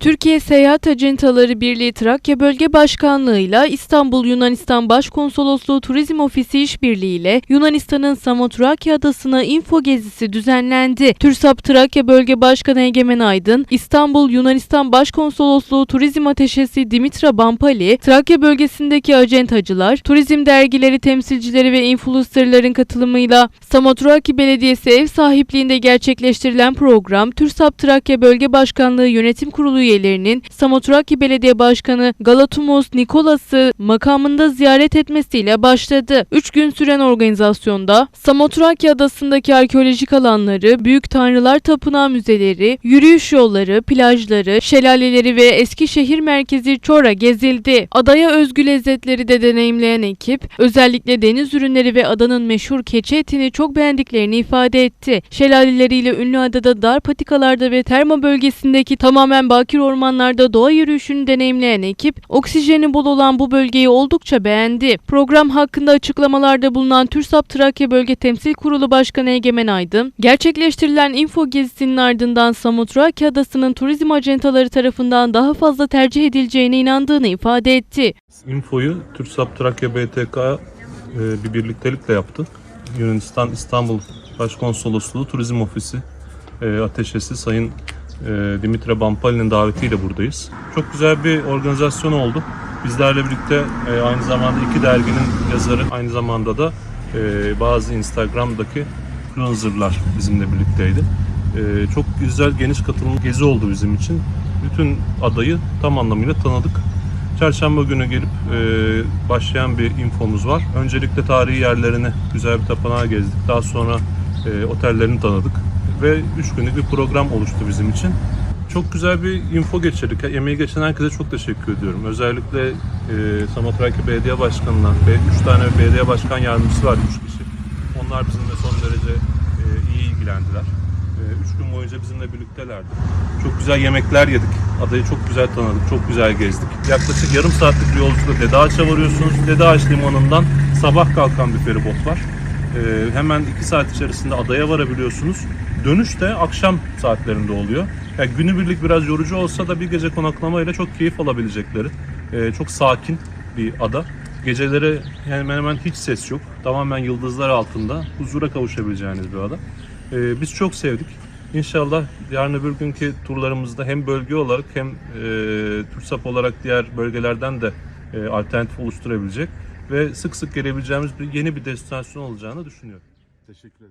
Türkiye Seyahat Acentaları Birliği Trakya Bölge Başkanlığı'yla İstanbul Yunanistan Başkonsolosluğu Turizm Ofisi işbirliğiyle Yunanistan'ın Samotrakya Adası'na info gezisi düzenlendi. TÜRSAP Trakya Bölge Başkanı Egemen Aydın, İstanbul Yunanistan Başkonsolosluğu Turizm Ateşesi Dimitra Bampali, Trakya bölgesindeki acentacılar, turizm dergileri temsilcileri ve influencerların katılımıyla Samotraki Belediyesi ev sahipliğinde gerçekleştirilen program, TÜRSAP Trakya Bölge Başkanlığı Yönetim Kurulu üyelerinin Samotraki Belediye Başkanı Galatumos Nikolas'ı makamında ziyaret etmesiyle başladı. 3 gün süren organizasyonda Samotraki Adası'ndaki arkeolojik alanları, Büyük Tanrılar Tapınağı müzeleri, yürüyüş yolları, plajları, şelaleleri ve eski şehir merkezi Çora gezildi. Adaya özgü lezzetleri de deneyimleyen ekip, özellikle deniz ürünleri ve adanın meşhur keçi etini çok beğendiklerini ifade etti. Şelaleleriyle ünlü adada dar patikalarda ve termo bölgesindeki tamamen bakir ormanlarda doğa yürüyüşünü deneyimleyen ekip, oksijeni bol olan bu bölgeyi oldukça beğendi. Program hakkında açıklamalarda bulunan TÜRSAP Trakya Bölge Temsil Kurulu Başkanı Egemen Aydın, gerçekleştirilen info gezisinin ardından Samotrakya Adası'nın turizm acentaları tarafından daha fazla tercih edileceğine inandığını ifade etti. Infoyu TÜRSAP Trakya BTK e, bir birliktelikle yaptı. Yunanistan İstanbul Başkonsolosluğu Turizm Ofisi e, Ateşesi Sayın Dimitra Bampali'nin davetiyle buradayız. Çok güzel bir organizasyon oldu. Bizlerle birlikte e, aynı zamanda iki derginin yazarı, aynı zamanda da e, bazı Instagram'daki influencerlar bizimle birlikteydi. E, çok güzel geniş katılımlı gezi oldu bizim için. Bütün adayı tam anlamıyla tanıdık. Çarşamba günü gelip başlayan bir infomuz var. Öncelikle tarihi yerlerini güzel bir tapınağa gezdik. Daha sonra otellerini tanıdık. Ve 3 günlük bir program oluştu bizim için. Çok güzel bir info geçirdik. Emeği geçen herkese çok teşekkür ediyorum. Özellikle e, Samatrakya Belediye Başkanı'na ve 3 tane belediye başkan yardımcısı var 3 kişi. Onlar bizimle son derece e, iyi ilgilendiler. 3 gün boyunca bizimle birliktelerdi. Çok güzel yemekler yedik. Adayı çok güzel tanıdık, çok güzel gezdik. Yaklaşık yarım saatlik bir yolculukla Dede Ağaç'a varıyorsunuz. Dede Ağaç Limanı'ndan sabah kalkan bir feribot var. Ee, hemen 2 saat içerisinde adaya varabiliyorsunuz. Dönüş de akşam saatlerinde oluyor. Yani günübirlik biraz yorucu olsa da bir gece konaklamayla çok keyif alabilecekleri. ee, çok sakin bir ada. Geceleri hemen hemen hiç ses yok. Tamamen yıldızlar altında huzura kavuşabileceğiniz bir ada. Ee, biz çok sevdik. İnşallah yarın öbür günkü turlarımızda hem bölge olarak hem e, TÜRSAP olarak diğer bölgelerden de e, alternatif oluşturabilecek ve sık sık gelebileceğimiz bir yeni bir destinasyon olacağını düşünüyorum. Teşekkür ederim.